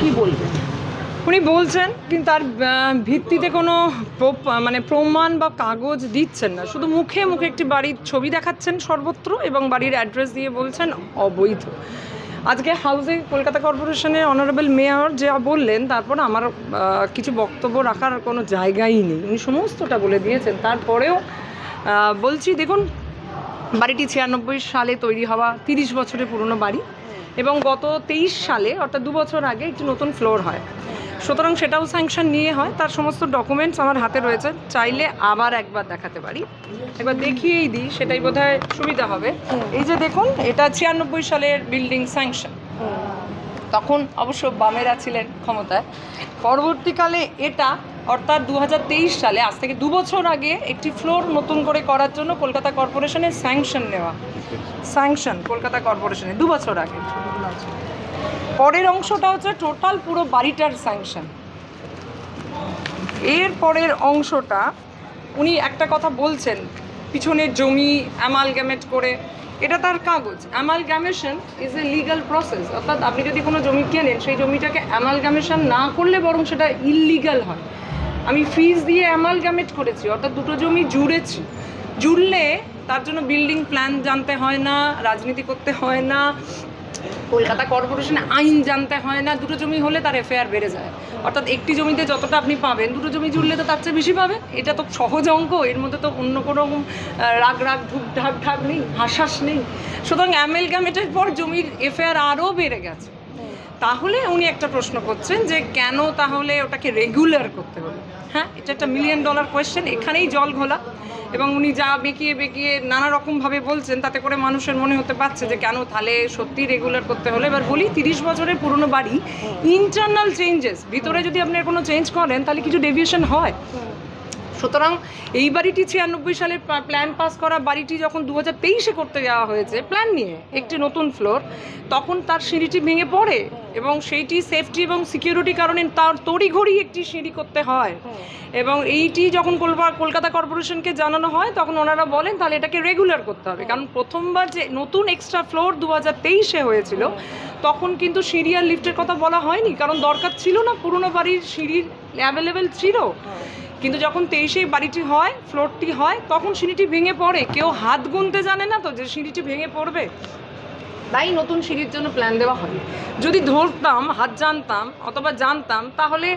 কি বলবেন উনি বলছেন, কিন্তু তার ভিত্তিতে কোনো মানে প্রমাণ বা কাগজ দিচ্ছেন না। শুধু মুখে মুখে একটি বাড়ির ছবি দেখাচ্ছেন সর্বত্র এবং বাড়ির অ্যাড্রেস দিয়ে বলছেন অবৈধ। আজকে হাউসে কলকাতা কর্পোরেশনের অনারেবল মেয়র যা বললেন, তারপর আমার কিছু বক্তব্য রাখার কোনো জায়গাই নেই। উনি সমস্তটা বলে দিয়েছেন। তারপরেও বলছি, দেখুন, বাড়িটি ছিয়ানব্বই সালে তৈরি হওয়া, তিরিশ বছরের পুরনো বাড়ি। এবং গত তেইশ সালে, অর্থাৎ দু বছর আগে, একটি নতুন ফ্লোর হয়। সুতরাং সেটাও স্যাংশন নিয়ে হয়। তার সমস্ত ডকুমেন্টস আমার হাতে রয়েছে। চাইলে আবার একবার দেখাতে পারি। একবার দেখিয়েই দিই, সেটাই বোধহয় সুবিধা হবে। এই যে দেখুন, এটা ছিয়ানব্বই সালের বিল্ডিং স্যাংশন তখন অবশ্য বামেরা ছিলেন ক্ষমতায়। পরবর্তীকালে এটা অর্থাৎ দু হাজার তেইশ সালে, আজ থেকে দু বছর আগে একটি ফ্লোর নতুন করে করার জন্য কলকাতা কর্পোরেশনের স্যাংশন নেওয়া। স্যাংশন কলকাতা কর্পোরেশনে দু বছর আগে। পরের অংশটা হচ্ছে টোটাল পুরো বাড়িটার স্যাংশন। এর পরের অংশটা, উনি একটা কথা বলছেন পিছনের জমি অ্যামালগ্যামেট করে। এটা তার কাগজ। Amalgamation is a legal process অর্থাৎ আপনি যদি কোনো জমি কেনেন, সেই জমিটাকে অ্যামালগ্যামেশন না করলে বরং সেটা ইললিগাল হয়। আমি ফিজ দিয়ে অ্যামালগ্যামেট করেছি, অর্থাৎ দুটো জমি জুড়েছি। জুড়লে তার জন্য বিল্ডিং প্ল্যান জানতে হয় না, রাজনীতি করতে হয় না, কলকাতা কর্পোরেশনে আইন জানতে হয় না, দুটো জমি হলে তার এফআইআর বেড়ে যায়। অর্থাৎ একটি জমিতে যতটা আপনি পাবেন, দুটো জমি জুড়লে তো তার চেয়ে বেশি পাবেন এটা তো সহজ অঙ্ক, এর মধ্যে তো অন্য কোনো রাগ রাগ ঢুক ঢাক ঢাক নেই, হাসাস নেই। সুতরাং অ্যামেলগামেটের পর জমির এফআইআর আরও বেড়ে গেছে। তাহলে উনি একটা প্রশ্ন করছেন যে কেন তাহলে ওটাকে রেগুলার করতে হলো? হ্যাঁ এটা একটা মিলিয়ন ডলার কোয়েশ্চেন এখানেই জল ঘোলা। এবং উনি যা বেঁকিয়ে বেঁকিয়ে নানা রকমভাবে বলছেন, তাতে করে মানুষের মনে হতে পারছে যে কেন তাহলে সত্যি রেগুলার করতে হলো। এবার বলি, তিরিশ বছরের পুরনো বাড়ি ইন্টারনাল চেঞ্জেস ভিতরে যদি আপনি কোনো চেঞ্জ করেন, তাহলে কিছু ডেভিয়েশন হয়। সুতরাং এই বাড়িটি ছিয়ানব্বই সালে প্ল্যান পাস করা বাড়িটি যখন দু হাজার তেইশে করতে যাওয়া হয়েছে প্ল্যান নিয়ে একটি নতুন ফ্লোর তখন তার সিঁড়িটি ভেঙে পড়ে। এবং সেইটি সেফটি এবং সিকিউরিটি কারণে তার তড়িঘড়ি একটি সিঁড়ি করতে হয়। এবং এইটি যখন কলকাতা কর্পোরেশনকে জানানো হয় তখন ওনারা বলেন তাহলে এটাকে রেগুলার করতে হবে। কারণ প্রথমবার যে নতুন এক্সট্রা ফ্লোর দু হাজার তেইশে হয়েছিল তখন কিন্তু সিঁড়ি আর লিফটের কথা বলা হয়নি কারণ দরকার ছিল না পুরনো বাড়ির সিঁড়ির অ্যাভেলেবেল ছিল। কিন্তু যখন তেইশে বাড়িটি হয় ফ্লোরটি হয় তখন সিঁড়িটি ভেঙে পড়ে। কেউ হাত গুনতে জানে না তো যে সিঁড়িটি ভেঙে পড়বে। তাই নতুন সিঁড়ির জন্য প্ল্যান দেওয়া হয় যদি ধরতাম, হাত জানতাম অথবা জানতাম, তাহলে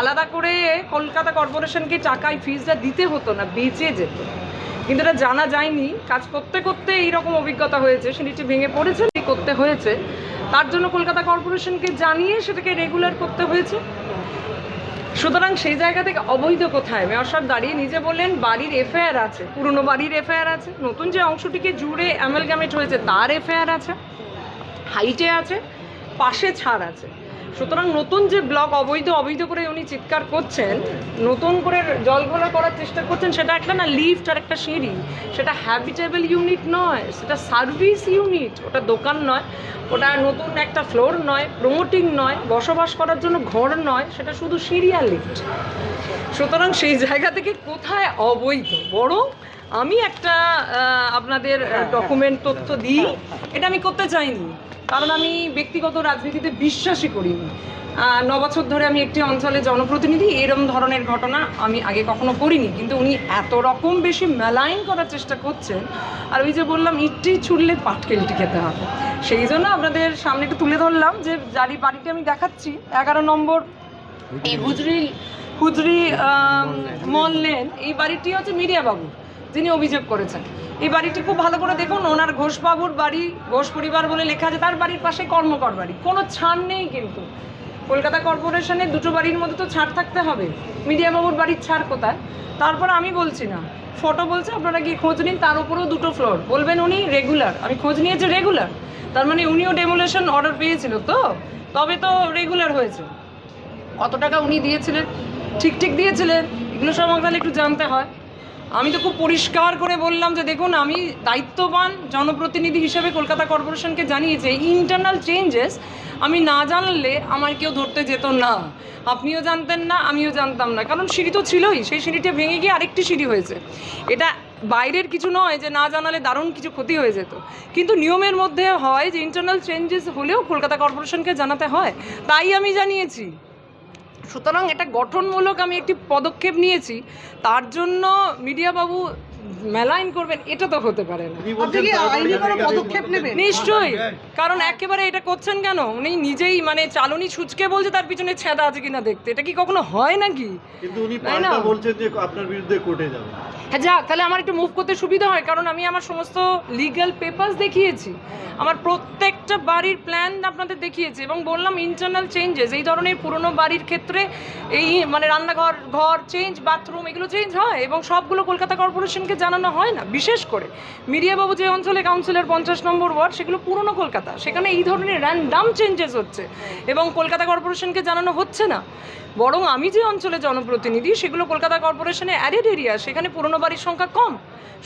আলাদা করে কলকাতা কর্পোরেশনকে টাকায় ফিজটা দিতে হতো না, বেঁচে যেত। কিন্তু এটা জানা যায়নি। কাজ করতে করতে এইরকম অভিজ্ঞতা হয়েছে, সিঁড়িটি ভেঙে পড়েছে করতে হয়েছে। তার জন্য কলকাতা কর্পোরেশনকে জানিয়ে সেটাকে রেগুলার করতে হয়েছে। সুতরাং সেই জায়গা থেকে অবৈধ কোথায়? মেয়র সাহেব দাঁড়িয়ে নিজে বললেন, বাড়ির এফআইআর আছে। পুরনো বাড়ির এফআইআর আছে। নতুন যে অংশটিকে জুড়ে অ্যামেলগামেট হয়েছে, তার এফআইআর আছে। হাইটে আছে, পাশে ছাড় আছে। সুতরাং নতুন যে ব্লক অবৈধ অবৈধ করে উনি চিৎকার করছেন নতুন করে জল ঘোলা করার চেষ্টা করছেন সেটা একটা না লিফট আর একটা সিঁড়ি। সেটা হ্যাবিটেবল ইউনিট নয় সেটা সার্ভিস ইউনিট ওটা দোকান নয় ওটা নতুন একটা ফ্লোর নয় প্রমোটিং নয় বসবাস করার জন্য ঘর নয় সেটা শুধু সিঁড়ি আর লিফট। সুতরাং সেই জায়গা থেকে কোথায় অবৈধ? বড় আমি একটা আপনাদের ডকুমেন্ট তথ্য দিই এটা আমি করতে চাইনি। কারণ আমি ব্যক্তিগত রাজনীতিতে বিশ্বাসই করিনি। আহ, ন বছর ধরে আমি একটি অঞ্চলে জনপ্রতিনিধি এরম ধরনের ঘটনা আমি আগে কখনো করিনি। কিন্তু উনি এত রকম বেশি মেলাইন করার চেষ্টা করছেন আর ওই যে বললাম ইটটি ছুড়লে পাটকেলটি খেতে হবে। সেই জন্য আপনাদের সামনে একটু তুলে ধরলাম যে যারি বাড়িটি আমি দেখাচ্ছি এগারো নম্বর এই হুজরি হুজরি মল লেন এই বাড়িটি হচ্ছে মিডিয়া বাবু যিনি অভিযোগ করেছেন। এই বাড়িটি খুব ভালো করে দেখুন, ওনার ঘোষবাবুর বাড়ি, ঘোষ পরিবার বলে লেখা আছে, তার বাড়ির পাশে কর্মকর বাড়ি। কোনো ছাড় নেই কিন্তু। কলকাতা কর্পোরেশনের দুটো বাড়ির মধ্যে তো ছাড় থাকতে হবে। মিডিয়া বাবুর বাড়ির ছাড় কোথায়? তারপর আমি বলছি না। ফটো বলছে, আপনারা গিয়ে খোঁজ নিন, তার উপরেও দুটো ফ্লোর। বলবেন উনি রেগুলার আমি খোঁজ নিয়েছি রেগুলার তার মানে উনিও ডেমোলেশন অর্ডার পেয়েছিল তো? তবে তো রেগুলার হয়েছে। কত টাকা উনি দিয়েছিলেন? ঠিক ঠিক দিয়েছিলেন। এগুলো সব তাহলে একটু জানতে হয়। আমি তো খুব পরিষ্কার করে বললাম যে দেখুন, আমি দায়িত্ববান জনপ্রতিনিধি হিসেবে কলকাতা কর্পোরেশনকে জানিয়েছে ইন্টারনাল চেঞ্জেস আমি না জানলে আমার কেউ ধরতে যেত না। আপনিও জানতেন না, আমিও জানতাম না। কারণ সিঁড়ি তো ছিলই, সেই সিঁড়িটা ভেঙে গিয়ে আরেকটি সিঁড়ি হয়েছে। এটা বাইরের কিছু নয় যে না জানালে দারুণ কিছু ক্ষতি হয়ে যেত। কিন্তু নিয়মের মধ্যে হয় যে ইন্টারনাল চেঞ্জেস হলেও কলকাতা কর্পোরেশনকে জানাতে হয়। তাই আমি জানিয়েছি। সুতরাং এটা গঠনমূলক আমি একটি পদক্ষেপ নিয়েছি। তার জন্য মিডিয়া বাবু মেলাইন করবেন এটা তো হতে পারে না। আপনি আপনি কি আইনি কোনো পদক্ষেপ নেবেন? নিশ্চয়ই কারণ একেবারে এটা করছেন কেন? উনি নিজেই মানে চালনি ছুচকে বলছে তার পিছনে ছেদা আছে কিনা দেখতে। এটা কি কখনো হয় নাকি? কিন্তু উনি পাল্টা বলছেন যে আপনার বিরুদ্ধে কোর্টে যাবে। হ্যাঁ যাক তাহলে আমার একটু মুভ করতে সুবিধা হয় কারণ আমি আমার সমস্ত লিগ্যাল পেপার্স দেখিয়েছি। আমার প্রত্যেকটা বাড়ির প্ল্যান আপনাদের দেখিয়েছি এবং বললাম ইন্টারনাল চেঞ্জেস এই ধরনের পুরনো বাড়ির ক্ষেত্রে এই মানে রান্নাঘর ঘর চেঞ্জ বাথরুম এগুলো চেঞ্জ হয় এবং সবগুলো কলকাতা কর্পোরেশনকে জানানো হয় না, বিশেষ করে মিডিয়াবাবু যে অঞ্চলে কাউন্সিলের পঞ্চাশ নম্বর ওয়ার্ড, সেগুলো পুরনো কলকাতা। সেখানে এই ধরনের র্যান্ডাম চেঞ্জেস হচ্ছে এবং কলকাতা কর্পোরেশনকে জানানো হচ্ছে না। বরং আমি যে অঞ্চলে জনপ্রতিনিধি, সেগুলো কলকাতা কর্পোরেশনে অ্যাডেড এরিয়া সেখানে পুরনো বাড়ির সংখ্যা কম।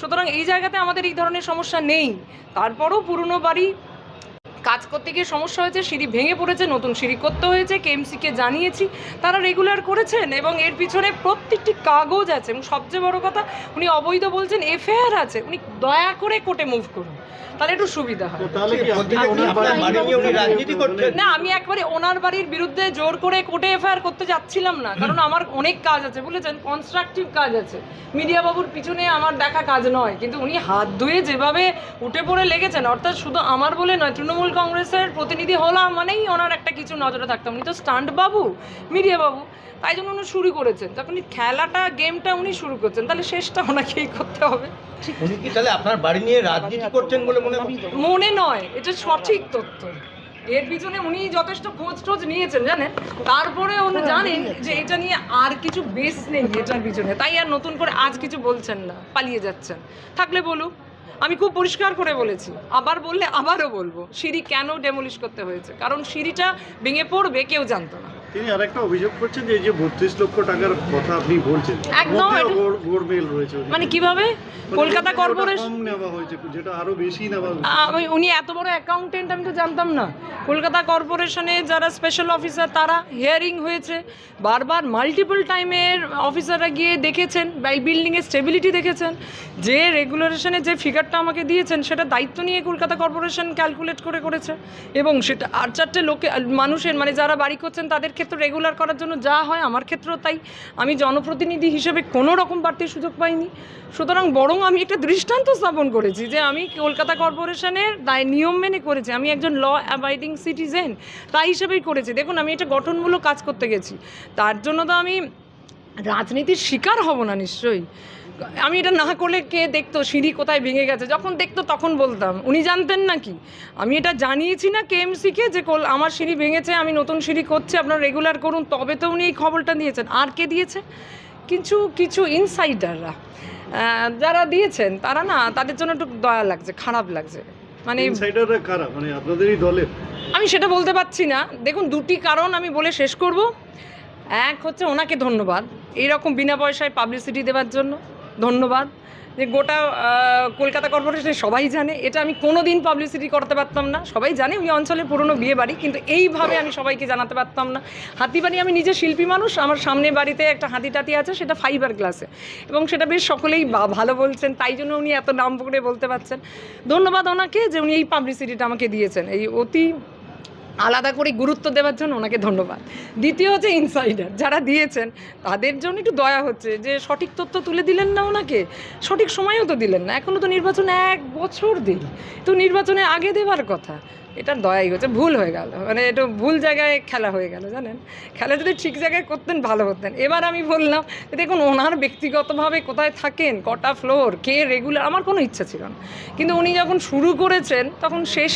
সুতরাং এই জায়গাতে আমাদের এই ধরনের সমস্যা নেই। তারপরও পুরনো বাড়ি কাজ করতে গিয়ে সমস্যা হয়েছে সিঁড়ি ভেঙে পড়েছে নতুন সিঁড়ি করতে হয়েছে কেএমসিকে জানিয়েছি তারা রেগুলার করেছেন এবং এর পিছনে প্রত্যেকটি কাগজ আছে এবং সবচেয়ে বড় কথা উনি অবৈধ বলছেন এফআইআর আছে উনি দয়া করে কোর্টে মুভ করুন তাহলে একটু সুবিধা হয়। না আমি একবারে ওনার বাড়ির বিরুদ্ধে জোর করে কোর্টে এফআইআর করতে যাচ্ছিলাম না কারণ আমার অনেক কাজ আছে বুঝেছেন? কনস্ট্রাকটিভ কাজ আছে। মিডিয়া বাবুর পিছনে আমার দেখা কাজ নয় কিন্তু উনি হাত ধুয়ে যেভাবে উঠে পড়ে লেগেছেন অর্থাৎ শুধু আমার বলে নয় তৃণমূল কংগ্রেসের প্রতিনিধি হলাম মানেই ওনার একটা কিছু নজরে থাকতাম উনি তো স্টান্ট বাবু মিডিয়া বাবু। তাই জন্য উনি শুরু করেছেন। তখন খেলাটা গেমটা উনি শুরু করছেন। তাহলে শেষটা ওনাকেই করতে হবে। উনি কি তাহলে আপনার বাড়ি নিয়ে রাজনীতি করছেন বলে মনে মনে নয়। এটা সঠিক তথ্য। এর পিছনে উনি যথেষ্ট খোঁজ টোজ নিয়েছেন জানেন? তারপরে উনি জানেন যে এটা নিয়ে আর কিছু বেস নেই এটার পিছনে। তাই আর নতুন করে আজ কিছু বলছেন না। পালিয়ে যাচ্ছেন। থাকলে বলুক আমি খুব পরিষ্কার করে বলেছি, আবার বললে আবারও বলব, সিঁড়ি কেন ডেমোলিশ করতে হয়েছে? কারণ সিঁড়িটা ভেঙে পড়বে, কেউ জানতো না। তিনি আরেকটা অভিযোগ করছেন যে এই যে বত্রিশ লক্ষ টাকার কথা আপনি বলছেন একদম রয়েছে মানে কীভাবে? মানে কলকাতা কর্পোরেশন কম নেওয়া হয়েছে যেটা আরও বেশি নেওয়া উনি এত বড় অ্যাকাউন্টেন্ট আমি তো জানতাম না। কলকাতা কর্পোরেশনে যারা স্পেশাল অফিসার তারা হিয়ারিং হয়েছে। বারবার মাল্টিপল টাইমের অফিসাররা গিয়ে দেখেছেন বিল্ডিংয়ের স্টেবিলিটি দেখেছেন। যে রেগুলেশনে যে ফিগারটা আমাকে দিয়েছেন সেটা দায়িত্ব নিয়ে কলকাতা কর্পোরেশন ক্যালকুলেট করে করেছে। এবং সেটা আর চারটে লোকে মানুষের মানে যারা বাড়ি করছেন তাদের ক্ষেত্রে রেগুলার করার জন্য যা হয় আমার ক্ষেত্রেও তাই। আমি জনপ্রতিনিধি হিসেবে কোনো রকম বাড়তি সুযোগ পাইনি। সুতরাং বরং আমি একটা দৃষ্টান্ত স্থাপন করেছি যে আমি কলকাতা কর্পোরেশনের দায় নিয়ম মেনে করেছি। আমি একজন ল অ্যাবাইডিং সিটিজেন তাই হিসেবেই করেছি। দেখুন, আমি এটা গঠনমূলক কাজ করতে গেছি। তার জন্য তো আমি রাজনীতির শিকার হব না নিশ্চয়ই। আমি এটা না করলে কে দেখতো? সিঁড়ি কোথায় ভেঙে গেছে? যখন দেখতো তখন বলতাম। উনি জানতেন না কি আমি এটা জানিয়েছি না কে কেএমসিকে যে কল আমার সিঁড়ি ভেঙেছে আমি নতুন সিঁড়ি করছি আপনারা রেগুলার করুন তবে তো উনি এই খবরটা দিয়েছেন। আর কে দিয়েছে? কিছু কিছু ইনসাইডাররা যারা দিয়েছেন তারা না তাদের জন্য একটু দয়া লাগছে খারাপ লাগছে। মানে ইনসাইডাররা কারা? মানে আপনাদেরই দলের? আমি সেটা বলতে পারছি না। দেখুন দুটি কারণ আমি বলে শেষ করব। এক হচ্ছে ওনাকে ধন্যবাদ এইরকম বিনা পয়সায় পাবলিসিটি দেওয়ার জন্য। ধন্যবাদ। যে গোটা কলকাতা কর্পোরেশনে সবাই জানে, এটা আমি কোনো দিন পাবলিসিটি করতে পারতাম না। সবাই জানে ওই অঞ্চলে পুরনো বিয়ে বাড়ি, কিন্তু এইভাবে আমি সবাইকে জানাতে পারতাম না। হাতিবাড়ি, আমি নিজে শিল্পী মানুষ, আমার সামনে বাড়িতে একটা হাতি টাতি আছে, সেটা ফাইবার গ্লাসে এবং সেটা বেশ সকলেই ভালো বলছেন, তাই জন্য উনি এত নাম করে বলতে পারছেন। ধন্যবাদ ওনাকে যে উনি এই পাবলিসিটিটা আমাকে দিয়েছেন। এই অতি আলাদা করে গুরুত্ব দেওয়ার জন্য ওনাকে ধন্যবাদ। দ্বিতীয় হচ্ছে ইনসাইডার যারা দিয়েছেন, তাদের জন্য একটু দয়া হচ্ছে যে সঠিক তথ্য তুলে দিলেন না ওনাকে, সঠিক সময়ও তো দিলেন না এখনও তো নির্বাচন এক বছর দেরি তো নির্বাচনে আগে দেওয়ার কথা এটা দয়াই হচ্ছে, ভুল হয়ে গেল মানে এটা ভুল জায়গায় খেলা হয়ে গেল, জানেন? খেলা যদি ঠিক জায়গায় করতেন, ভালো হতেন। এবার আমি বললাম, যে দেখুন, ওনার ব্যক্তিগতভাবে কোথায় থাকেন, কটা ফ্লোর কে রেগুলার আমার কোনো ইচ্ছা ছিল না। কিন্তু উনি যখন শুরু করেছেন, তখন শেষ